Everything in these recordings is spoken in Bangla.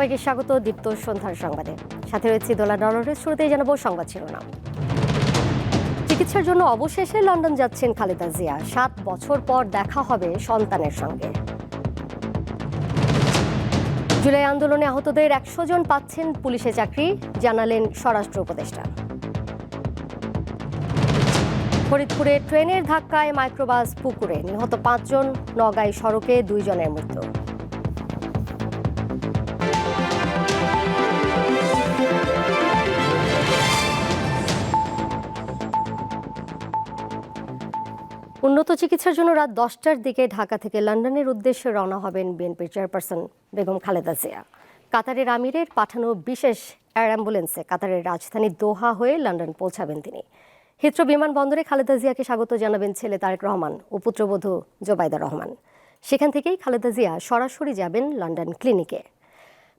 সবাইকে স্বাগত দীপ্ত সন্ধ্যার সংবাদে। সাথে রয়েছে দোলা ডলারের শুরুতেই জানাব সংবাদ শিরোনাম। চিকিৎসার জন্য অবশেষে লন্ডন যাচ্ছেন খালেদা জিয়া। সাত বছর পর দেখা হবে সন্তানের সঙ্গে। জুলাই আন্দোলনে আহতদের একশো জন পাচ্ছেন পুলিশে চাকরি, জানালেন স্বরাষ্ট্র উপদেষ্টা। ফরিদপুরে ট্রেনের ধাক্কায় মাইক্রোবাস পুকুরে নিহত পাঁচজন নগাই সড়কে দুইজনের মৃত্যু। উন্নত চিকিৎসার জন্য রাত দশটার দিকে ঢাকা থেকে লন্ডনের উদ্দেশ্যে রওনা হবেন বিএনপির চেয়ারপারসন বেগম খালেদা জিয়া। কাতারের আমিরের পাঠানো বিশেষ এয়ার অ্যাম্বুলেন্সে কাতারের রাজধানী দোহা হয়ে লন্ডন পৌঁছাবেন তিনি। হিথ্রো বিমানবন্দরে খালেদা জিয়াকে স্বাগত জানাবেন ছেলে তারেক রহমান ও পুত্রবধূ জোবাইদা রহমান। সেখান থেকেই খালেদা জিয়া সরাসরি যাবেন লন্ডন ক্লিনিকে।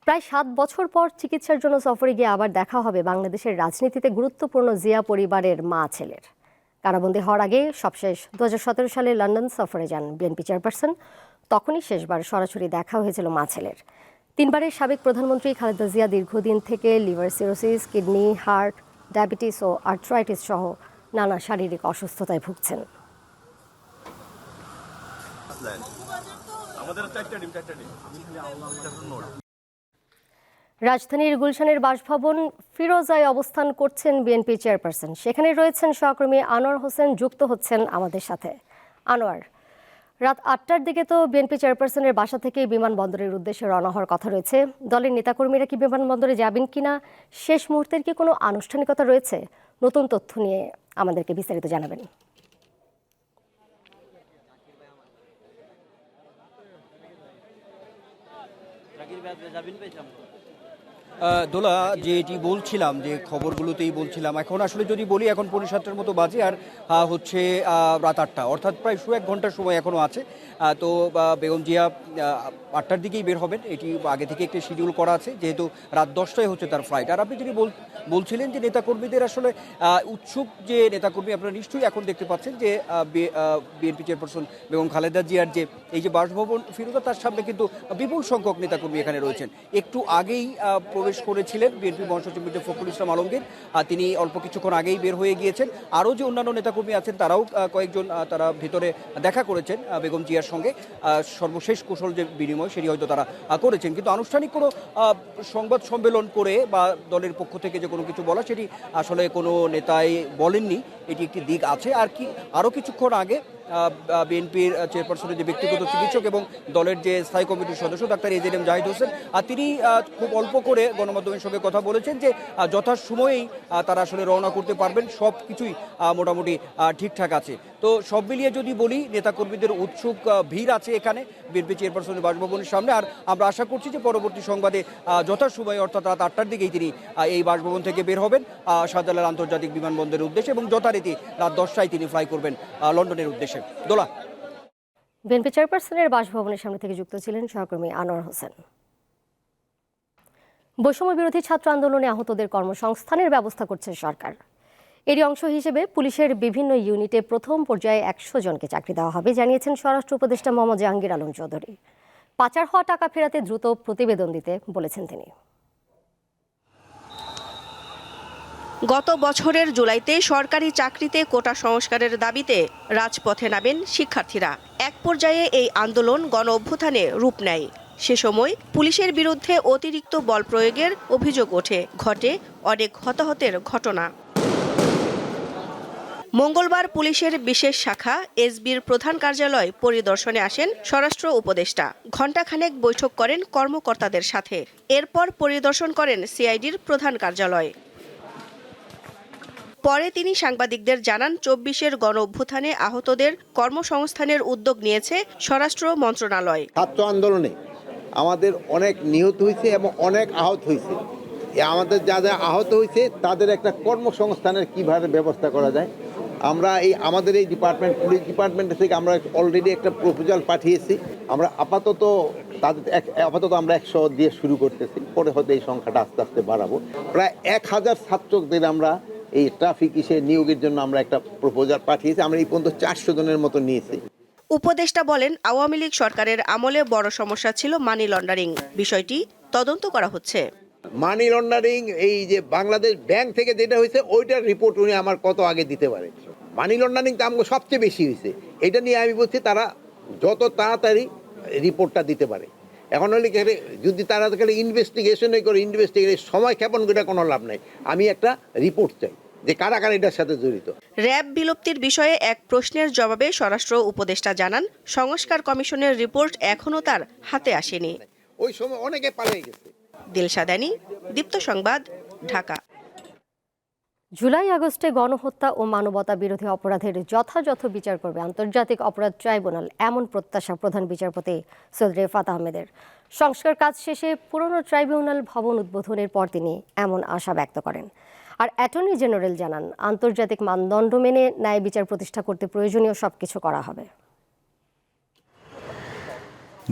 প্রায় সাত বছর পর চিকিৎসার জন্য সফরে গিয়ে আবার দেখা হবে বাংলাদেশের রাজনীতিতে গুরুত্বপূর্ণ জিয়া পরিবারের মা ছেলের কারাবন্দী হওয়ার আগে সবশেষ দু হাজার সতেরো সালে লন্ডন সফরে যান বিএনপি চেয়ারপারসন। তখনই শেষবার সরাসরি দেখা হয়েছিল মা ছেলের। তিনবারের সাবেক প্রধানমন্ত্রী খালেদা জিয়া দীর্ঘদিন থেকে liver cirrhosis, kidney, heart, diabetes ও আর্থ্রাইটিস সহ নানা শারীরিক অসুস্থতায় ভুগছেন। আমাদের রাজধানীর গুলশানের বাসভবন ফিরোজায় অবস্থান করছেন বিএনপি চেয়ারপারসন। সেখানে রয়েছেন সহকর্মী আনোয়ার হোসেন যুক্ত হচ্ছেন আমাদের সাথে। আনোয়ার রাত আটটার দিকে তো বিএনপি চেয়ারপারসনের বাসা থেকে বিমানবন্দরের উদ্দেশ্যে রওনা হওয়ার কথা রয়েছে। দলের নেতাকর্মীরা কি বিমানবন্দরে যাবেন কিনা শেষ মুহূর্তের কি কোনো আনুষ্ঠানিকতা রয়েছে? নতুন তথ্য নিয়ে আমাদেরকে বিস্তারিত জানাবেন। আহ, দোলা যে এটি বলছিলাম যে খবরগুলোতেই বলছিলাম এখন আসলে যদি বলি এখন পৌনে সাতটার মতো বাজে আর হচ্ছে রাত আটটা। অর্থাৎ প্রায় শো এক ঘণ্টার সময় এখনও আছে। তো বেগম জিয়া আটটার দিকেই বের হবেন। এটি আগে থেকে একটি শিডিউল করা আছে যেহেতু রাত দশটায় হচ্ছে তার ফ্লাইট আর আপনি যদি বল- বলছিলেন যে নেতাকর্মীদের আসলে উৎসুক যে নেতাকর্মী আপনারা নিশ্চয়ই এখন দেখতে পাচ্ছেন যে বিএনপি চেয়ারপারসন বেগম খালেদা জিয়ার যে এই যে বাসভবন ফিরোজা তার সামনে কিন্তু বিপুল সংখ্যক নেতাকর্মী এখানে রয়েছেন। একটু আগেই আহ, প্রবেশ করেছিলেন বিএনপি মহাসচিব মির্জা ফখরুল ইসলাম আলমগীর। তিনি অল্প কিছুক্ষণ আগেই বের হয়ে গিয়েছেন। আরও যে অন্যান্য নেতাকর্মী আছেন, তারাও কয়েকজন তারা ভিতরে দেখা করেছেন বেগম জিয়ার সঙ্গে। সর্বশেষ কুশল যে বিনিময়, সেটি হয়তো তারা করেছেন। কিন্তু আনুষ্ঠানিক কোনো সংবাদ সম্মেলন করে বা দলের পক্ষ থেকে যে কোনো কিছু বলা, সেটি আসলে কোনো নেতাই বলেননি। এটি একটি দিক আছে। আর কি, আরও কিছুক্ষণ আগে বিএনপির চেয়ারপারসনের যে ব্যক্তিগত চিকিৎসক এবং দলের যে স্থায়ী কমিটির সদস্য ডাক্তার এজির এম জাহিদ হোসেন, আর তিনি খুব অল্প করে গণমাধ্যমের সঙ্গে কথা বলেছেন যে যথাসময়েই তারা আসলে রওনা করতে পারবেন। সব কিছুই মোটামুটি ঠিকঠাক আছে। তো সব মিলিয়ে যদি বলি, নেতাকর্মীদের উৎসুক ভিড় আছে এখানে বিএনপি চেয়ারপারসনের বাসভবনের সামনে। আর আমরা আশা করছি যে পরবর্তী সংবাদে যথাসময়ে অর্থাৎ রাত আটটার দিকেই তিনি এই বাসভবন থেকে বের হবেন শাহজালাল আন্তর্জাতিক বিমানবন্দরের উদ্দেশ্যে এবং যথারীতি রাত দশটায় তিনি ফ্লাই করবেন লন্ডনের উদ্দেশ্যে। দোলা। বিএনপি চেয়ারপারসনের বাসভবনের সামনে থেকে যুক্ত ছিলেন সহকর্মী আনোয়ার হোসেন। বৈষম্য বিরোধী ছাত্র আন্দোলনে আহতদের কর্মসংস্থানের ব্যবস্থা করছে সরকার। এরই অংশ হিসেবে পুলিশের বিভিন্ন ইউনিটে প্রথম পর্যায়ে একশো জনকে চাকরি দেওয়া হবে, জানিয়েছেন স্বরাষ্ট্র উপদেষ্টা মোহাম্মদ জাহাঙ্গীর আলম চৌধুরী। পাচার হওয়া টাকা ফেরাতে দ্রুত প্রতিবেদন দিতে বলেছেন তিনি। গত বছরের জুলাইতে সরকারি চাকরিতে কোটা সংস্কারের দাবিতে রাজপথে নামেন শিক্ষার্থীরা। এক পর্যায়ে এই আন্দোলন গণ অভ্যুত্থানে রূপ নেয়। সে সময় পুলিশের বিরুদ্ধে অতিরিক্ত বল প্রয়োগের অভিযোগ ওঠে। ঘটে অনেক হতাহতের ঘটনা। মঙ্গলবার পুলিশের বিশেষ শাখা এসবির প্রধান কার্যালয় পরিদর্শনে আসেন স্বরাষ্ট্র উপদেষ্টা। ঘণ্টাখানেক বৈঠক করেন কর্মকর্তাদের সাথে। এরপর পরিদর্শন করেন সিআইডির প্রধান কার্যালয়। পরে তিনি সাংবাদিকদের জানান, চব্বিশের গণ অভ্যুত্থানে আহতদের কর্মসংস্থানের উদ্যোগ নিয়েছে স্বরাষ্ট্র মন্ত্রণালয়। ছাত্র আন্দোলনে আমাদের অনেক নিহত হয়েছে এবং অনেক আহত হয়েছে। আমাদের যা যা আহত হয়েছে, তাদের একটা কর্মসংস্থানের কীভাবে ব্যবস্থা করা যায় আমরা এই আমাদের এই ডিপার্টমেন্ট পুলিশ ডিপার্টমেন্ট থেকে আমরা অলরেডি একটা প্রপোজাল পাঠিয়েছি। আমরা আপাতত তাদের এক- আপাতত আমরা একশো দিয়ে শুরু করতেছি, পরে হয়তো এই সংখ্যাটা আস্তে আস্তে বাড়াবো। প্রায় এক হাজার ছাত্রদের আমরা এই ট্রাফিক ইসে নিয়োগের জন্য আমরা একটা প্রপোজাল পাঠিয়েছি, আমরা এই পর্যন্ত চারশো জনের মতো নিয়েছি। উপদেষ্টা বলেন, আওয়ামী লীগ সরকারের আমলে বড় সমস্যা ছিল মানি লন্ডারিং বিষয়টি তদন্ত করা হচ্ছে। মানি লন্ডারিং এই যে বাংলাদেশ ব্যাংক থেকে যেটা হয়েছে ওইটার রিপোর্ট উনি আমার কত আগে দিতে পারে। মানি লন্ডারিং তো আমাকে সবচেয়ে বেশি হয়েছে। এটা নিয়ে আমি বলছি তারা যত তাড়াতাড়ি রিপোর্টটা দিতে পারে। এখন হলে যদি তারা খালি ইনভেস্টিগেশনই করে ইনভেস্টিগেশন সময় ক্ষেপণ করে কোনো লাভ নাই। আমি একটা রিপোর্ট চাই যে কারা কারা এটার সাথে জড়িত। র্যাব বিলুপ্তির বিষয়ে এক প্রশ্নের জবাবে স্বরাষ্ট্র উপদেষ্টা জানান সংস্কার কমিশনের রিপোর্ট এখনও তার হাতে আসেনি। ওই সময় অনেকে পালিয়ে গেছে। দিলশাদানি দীপ্ত সংবাদ, ঢাকা। জুলাই আগস্টে গণহত্যা ও মানবতা বিরোধী অপরাধের যথাযথ বিচার করবে আন্তর্জাতিক অপরাধ ট্রাইব্যুনাল, এমন প্রত্যাশা প্রধান বিচারপতি সৈয়দ রেফাত আহমেদের। সংস্কার কাজ শেষে পুরনো ট্রাইব্যুনাল ভবন উদ্বোধনের পর তিনি এমন আশা ব্যক্ত করেন। আর অ্যাটর্নি জেনারেল জানান, আন্তর্জাতিক মানদণ্ড মেনে ন্যায় বিচার প্রতিষ্ঠা করতে প্রয়োজনীয় সবকিছু করা হবে।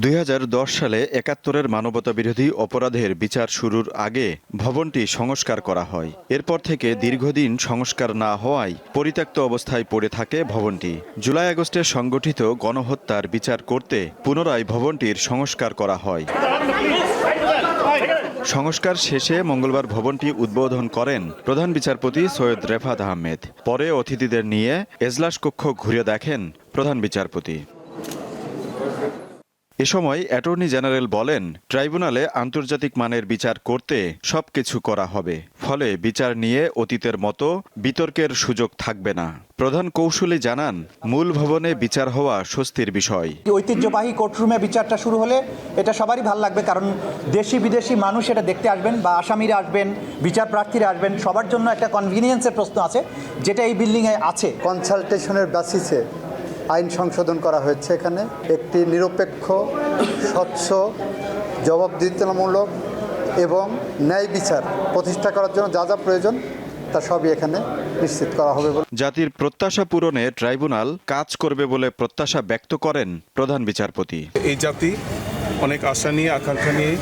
দুই হাজার দশ সালে একাত্তরের মানবতা বিরোধী অপরাধের বিচার শুরুর আগে ভবনটি সংস্কার করা হয়। এরপর থেকে দীর্ঘদিন সংস্কার না হওয়ায় পরিত্যক্ত অবস্থায় পড়ে থাকে ভবনটি। জুলাই আগস্টে সংগঠিত গণহত্যার বিচার করতে পুনরায় ভবনটির সংস্কার করা হয়। সংস্কার শেষে মঙ্গলবার ভবনটি উদ্বোধন করেন প্রধান বিচারপতি সৈয়দ রেফাত আহমেদ। পরে অতিথিদের নিয়ে এজলাস কক্ষ ঘুরে দেখেন প্রধান বিচারপতি। এ সময় অ্যাটর্নি জেনারেল বলেন ট্রাইব্যুনালে আন্তর্জাতিক মানের বিচার করতে সবকিছু করা হবে ফলে বিচার নিয়ে অতীতের মতো বিতর্কের সুযোগ থাকবে না। প্রধান কৌশলী জানান মূল ভবনে বিচার হওয়া স্বস্তির বিষয়। ঐতিহ্যবাহী কোর্টরুমে বিচারটা শুরু হলে এটা সবারই ভালো লাগবে কারণ দেশি বিদেশি মানুষ এটা দেখতে আসবেন বা আসামিরা আসবেন বিচার প্রার্থীরা আসবেন সবার জন্য একটা কনভিনিয়েন্সের প্রশ্ন আছে যেটা এই বিল্ডিংয়ে আছে। কনসালটেশনের বেসিসে আইন সংশোধন করা হয়েছে এখানে। একটি নিরপেক্ষ স্বচ্ছ জবাবদিহিতামূলক এবং ন্যায় বিচার প্রতিষ্ঠা করার জন্য যা যা প্রয়োজন তা সবই এখানে নিশ্চিত করা হবে বলে। জাতির প্রত্যাশা পূরণে ট্রাইব্যুনাল কাজ করবে বলে প্রত্যাশা ব্যক্ত করেন প্রধান বিচারপতি। এই জাতি অনেক আশা নিয়ে আকাঙ্ক্ষা নিয়ে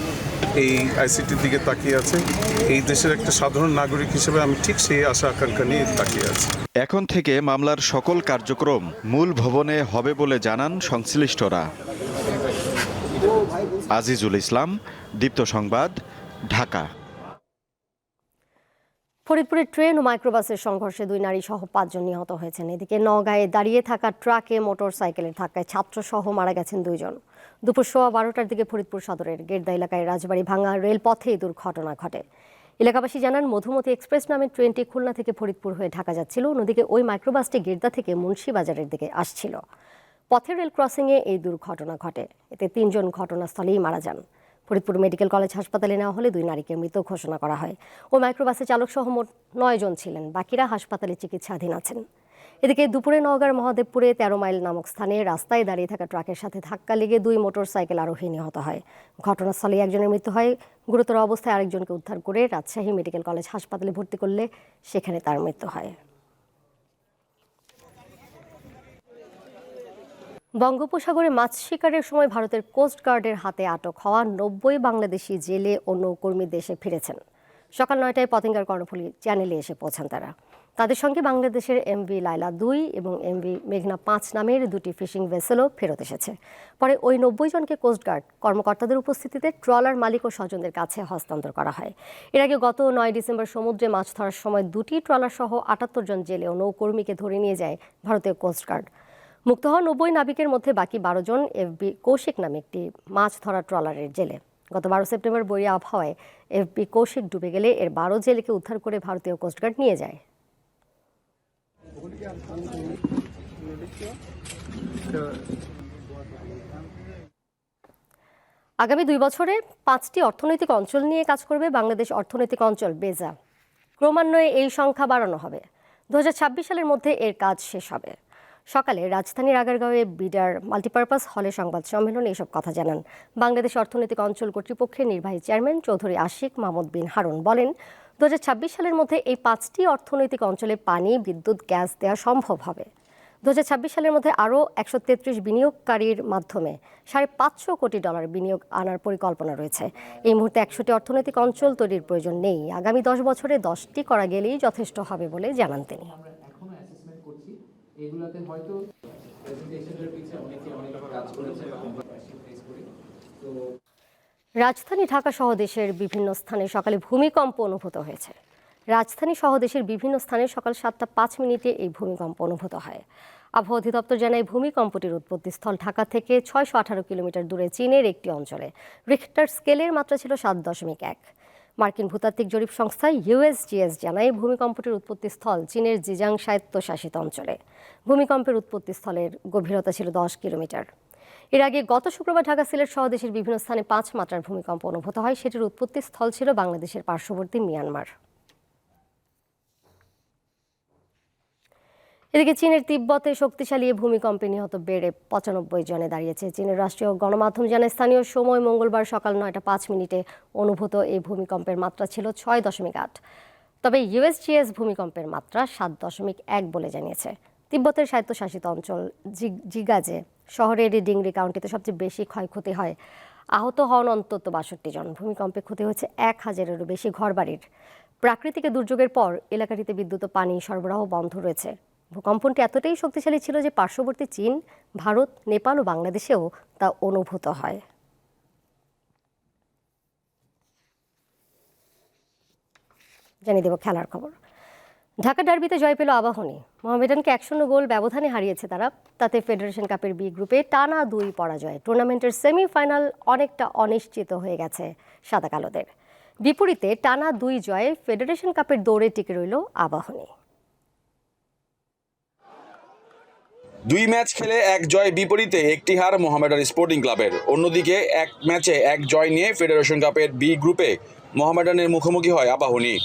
এই আইসিটির দিকে তাকিয়ে আছে। এই দেশের একটা সাধারণ নাগরিক হিসেবে আমি ঠিক সেই আশা আকাঙ্ক্ষা নিয়ে তাকিয়ে আছি। এখন থেকে মামলার সকল কার্যক্রম মূল ভবনে হবে বলে জানান সংশ্লিষ্টরা। আজিজুল ইসলাম দীপ্ত সংবাদ ঢাকা। ফরিদপুরে ট্রেন ও মাইক্রোবাসের সংঘর্ষে দুই নারী সহ পাঁচজন নিহত হয়েছেন। এদিকে নগাঁয়ে দাঁড়িয়ে থাকা ট্রাকে মোটর সাইকেলের ধাক্কায় ছাত্রসহ মারা গেছেন দুইজন। দুপুর সোয়া বারোটার দিকে ফরিদপুর সদরের গেরদা এলাকায় রাজবাড়ী ভাঙা রেলপথে দুর্ঘটনা ঘটে। এলাকাবাসী জানান, মধুমতি এক্সপ্রেস নামের ট্রেনটি খুলনা থেকে ফরিদপুর হয়ে ঢাকা যাচ্ছিল। অন্যদিকে ওই মাইক্রোবাসটি গেরদা থেকে মুন্সিবাজারের দিকে আসছিল। পথের রেল ক্রসিংয়ে এই দুর্ঘটনা ঘটে। এতে তিনজন ঘটনাস্থলেই মারা যান। ফরিদপুর মেডিকেল কলেজ হাসপাতালে নেওয়া হলে দুই নারীকে মৃত ঘোষণা করা হয়। ও মাইক্রোবাসে চালক সহ মোট নয় জন ছিলেন। বাকিরা হাসপাতালে চিকিৎসাধীন আছেন। এদিকে দুপুরে নওগাঁর মহাদেবপুরে তেরো মাইল নামক স্থানে রাস্তায় দাঁড়িয়ে থাকা ট্রাকের সাথে ধাক্কা লেগে দুই মোটর সাইকেল আরোহী নিহত হয়। ঘটনাস্থলে একজনের মৃত্যু হয়। গুরুতর অবস্থায় আরেকজনকে উদ্ধার করে রাজশাহী মেডিকেল কলেজ হাসপাতালে ভর্তি করলে সেখানে তার মৃত্যু হয়। বঙ্গোপসাগরে মাছ শিকারের সময় ভারতের কোস্ট গার্ডের হাতে আটক হওয়া নব্বই বাংলাদেশি জেলে ও নৌকর্মী দেশে ফিরেছেন। সকাল নয়টায় পতেঙ্গার কর্ণফুলী চ্যানেলে এসে পৌঁছান তারা। তাদের সঙ্গে বাংলাদেশের এমভি লাইলা দুই এবং এমভি মেঘনা পাঁচ নামের দুটি ফিশিং ভেসেলও ফেরত এসেছে। পরে ওই নব্বই জনকে কোস্টগার্ড কর্মকর্তাদের উপস্থিতিতে ট্রলার মালিক ও স্বজনদের কাছে হস্তান্তর করা হয়। এর আগে গত নয় ডিসেম্বর সমুদ্রে মাছ ধরার সময় দুটি ট্রলার সহ আটাত্তর জন জেলে ও নৌকর্মীকে ধরে নিয়ে যায় ভারতীয় কোস্টগার্ড মুক্ত হওয়া নব্বই নাবিকের মধ্যে বাকি বারো জন এফবি কৌশিক নামে একটি মাছ ধরা ট্রলারের জেলে। গত বারো সেপ্টেম্বর বইয়া আবহাওয়ায় এফবি কৌশিক ডুবে গেলে এর বারো জেলেকে উদ্ধার করে ভারতীয় কোস্টগার্ড নিয়ে যায়। আগামী দুই বছরে পাঁচটি অর্থনৈতিক অঞ্চল নিয়ে কাজ করবে বাংলাদেশ অর্থনৈতিক অঞ্চল, বেজা। ক্রমান্বয়ে এই সংখ্যা বাড়ানো হবে। দু হাজার ছাব্বিশ সালের মধ্যে এর কাজ শেষ হবে। সকালে রাজধানীর আগারগাঁওয়ে বিডার মাল্টিপারপাস হলে সংবাদ সম্মেলনে এসব কথা জানান। বাংলাদেশ অর্থনৈতিক অঞ্চল কর্তৃপক্ষের নির্বাহী চেয়ারম্যান চৌধুরী আশিক মাহমুদ বিন হারুন বলেন দু হাজার ছাব্বিশ সালের মধ্যে এই পাঁচটি অর্থনৈতিক অঞ্চলে পানি, বিদ্যুৎ, গ্যাস দেওয়া সম্ভব হবে। দু হাজার ছাব্বিশ সালের মধ্যে আরও একশো তেত্রিশ বিনিয়োগকারীর মাধ্যমে সাড়ে পাঁচশো কোটি ডলার বিনিয়োগ আনার পরিকল্পনা রয়েছে। এই মুহূর্তে একশোটি অর্থনৈতিক অঞ্চল তৈরির প্রয়োজন নেই। আগামী দশ বছরে দশটি করা গেলেই যথেষ্ট হবে বলে জানান তিনি। হয়তো রাজধানী ঢাকা সহ দেশের বিভিন্ন স্থানে সকালে ভূমিকম্প অনুভূত হয়েছে। রাজধানী সহ দেশের বিভিন্ন স্থানে সকাল সাতটা পাঁচ মিনিটে এই ভূমিকম্প অনুভূত হয়। আবহাওয়া অধিদপ্তর জানায়, ভূমিকম্পটির উৎপত্তিস্থল ঢাকা থেকে ছয়শো আঠারো কিলোমিটার দূরে চীনের একটি অঞ্চলে। রিক্টার স্কেলের মাত্রা ছিল সাত দশমিক এক। মার্কিন ভূতাত্ত্বিক জরিপ সংস্থা ইউএসজিএস জানায়, ভূমিকম্পটির উৎপত্তিস্থল চীনের জিজাং স্বায়ত্তশাসিত অঞ্চলে। ভূমিকম্পের উৎপত্তিস্থলের গভীরতা ছিল দশ কিলোমিটার। এর আগে গত শুক্রবার ঢাকা সিলেট সহ দেশের বিভিন্ন স্থানে পাঁচ মাত্রার ভূমিকম্প অনুভূত হয়। সেটির উৎপত্তি স্থল ছিল বাংলাদেশের পার্শ্ববর্তী মিয়ানমার। এদিকে চীনের তিব্বতে শক্তিশালী ভূমিকম্পে নিহত বেড়ে পঁচানব্বই জনে দাঁড়িয়েছে। চীনের রাষ্ট্রীয় গণমাধ্যম জানায়, স্থানীয় সময় মঙ্গলবার সকাল নয়টা পাঁচ মিনিটে অনুভূত এই ভূমিকম্পের মাত্রা ছিল ছয় দশমিক আট। তবে ইউএসজিএস ভূমিকম্পের মাত্রা সাত দশমিক এক বলে জানিয়েছে। তিব্বতের স্বায়ত্তশাসিত অঞ্চল জিগাজে শহরের ডিংরি কাউন্টিতে সবচেয়ে বেশি ক্ষয়ক্ষতি হয়। আহত হন অন্তত বাষট্টি জন। ভূমিকম্পে ক্ষতি হয়েছে এক হাজারেরও বেশি ঘরবাড়ির। প্রাকৃতিক দুর্যোগের পর এলাকাটিতে বিদ্যুৎ ও পানি সরবরাহ বন্ধ রয়েছে। ভূকম্পনটি এতটাই শক্তিশালী ছিল যে পার্শ্ববর্তী চীন, ভারত, নেপাল ও বাংলাদেশেও তা অনুভূত হয়। জানিয়ে দেব খেলার খবর। ঢাকা ডার্বিতে জয় পেল আবাহনী। মোহামেডানকে এক শূন্য গোল ব্যবধানে হারিয়েছে তারা। তাতে ফেডারেশন কাপের বি গ্রুপে টানা দুই পরাজয়। টুর্নামেন্টের সেমিফাইনাল অনেকটা অনিশ্চিত হয়ে গেছে সাদা কালোদের। বিপরীতে টানা দুই জয়ে ফেডারেশন কাপের দৌড়ে টিকে রইল আবাহনী। দুই ম্যাচ খেলে এক জয় বিপরীতে একটি হার মোহামেডান স্পোর্টিং ক্লাবের। অন্যদিকে এক ম্যাচে এক জয় নিয়ে ফেডারেশন কাপের বি গ্রুপে মোহামেডানের মুখোমুখি হয় আবাহনী।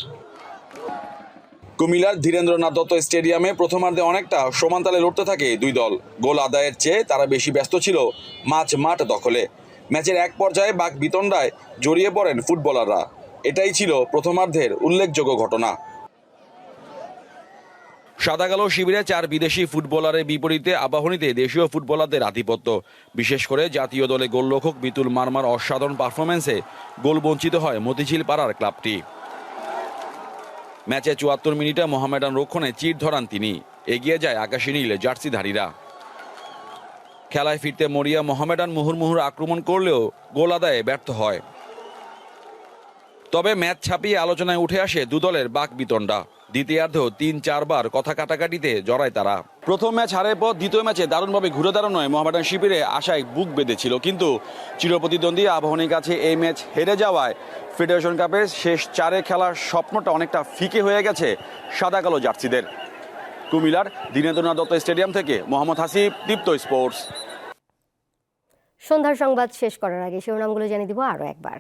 কুমিল্লার ধীরেন্দ্রনাথ দত্ত স্টেডিয়ামে প্রথমার্ধে অনেকটা সমানতালে লড়তে থাকে দুই দল। গোল আদায়ের চেয়ে তারা বেশি ব্যস্ত ছিল মাঝ মাঠ দখলে। ম্যাচের এক পর্যায়ে বাক বিতণ্ডায় জড়িয়ে পড়েন ফুটবলাররা। এটাই ছিল প্রথমার্ধের উল্লেখযোগ্য ঘটনা। সাদা কালো শিবিরে চার বিদেশি ফুটবলারের বিপরীতে আবাহনীতে দেশীয় ফুটবলারদের আধিপত্য। বিশেষ করে জাতীয় দলে গোলরক্ষক বিতুল মারমার অসাধারণ পারফরমেন্সে গোল বঞ্চিত হয় মতিঝিল পাড়ার ক্লাবটি। ম্যাচে চুয়াত্তর মিনিটে মোহামেডান রক্ষণে চির ধরান তিনি। এগিয়ে যায় আকাশী নীলে জার্সিধারীরা। খেলায় ফিরতে মরিয়া মোহামেডান মুহুর আক্রমণ করলেও গোল আদায়ে ব্যর্থ হয়। তবে ম্যাচ ছাপিয়ে আলোচনায় উঠে আসে দুদলের বাক বিতণ্ডা দ্বিতীয়ার্ধেও তিন চারবার কথা কাটাকাটিতে জড়ায় তারা। প্রথম ম্যাচ হারের পর দ্বিতীয় ম্যাচে দারুণভাবে ঘুরে দাঁড়ানোয় মোহামেডান শিবিরে আশায় বুক বেঁধেছিল। কিন্তু চিরপ্রতিদ্বন্দ্বী আবাহনীর কাছে এই ম্যাচ হেরে যাওয়ায় ফেডারেশন কাপের শেষ চারে খেলার স্বপ্নটা অনেকটা ফিকে হয়ে গেছে সাদা কালো জার্সিদের। কুমিলার দীনেন্দ্রনাথ দত্ত স্টেডিয়াম থেকে মোহাম্মদ হাসিব, দীপ্ত স্পোর্টস। সন্ধ্যার সংবাদ শেষ করার আগে শিরোনামগুলো জানিয়ে দিব আরও একবার।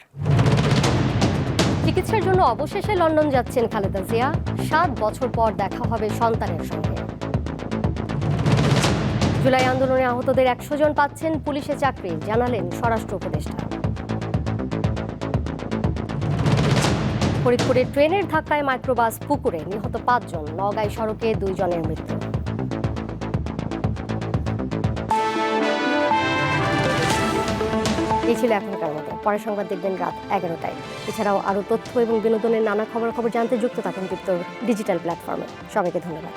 চিকিৎসার জন্য অবশেষে লন্ডন যাচ্ছেন খালেদা জিয়া। সাত বছর পর দেখা হবে সন্তানের সঙ্গে। জুলাই আন্দোলনে আহতদের একশো জন পাচ্ছেন পুলিশে চাকরি, জানালেন স্বরাষ্ট্র উপদেষ্টা। ফরিদপুরে ট্রেনের ধাক্কায় মাইক্রোবাস পুকুরে নিহত পাঁচজন নগাই সড়কে দুইজনের মৃত্যু। এই ছিল এখনকার মতো। পরের সংবাদ দেখবেন রাত এগারোটায়। এছাড়াও আরও তথ্য এবং বিনোদনের নানা খবর খবর জানতে যুক্ত থাকুন যুক্ত ডিজিটাল প্ল্যাটফর্মে। সবাইকে ধন্যবাদ।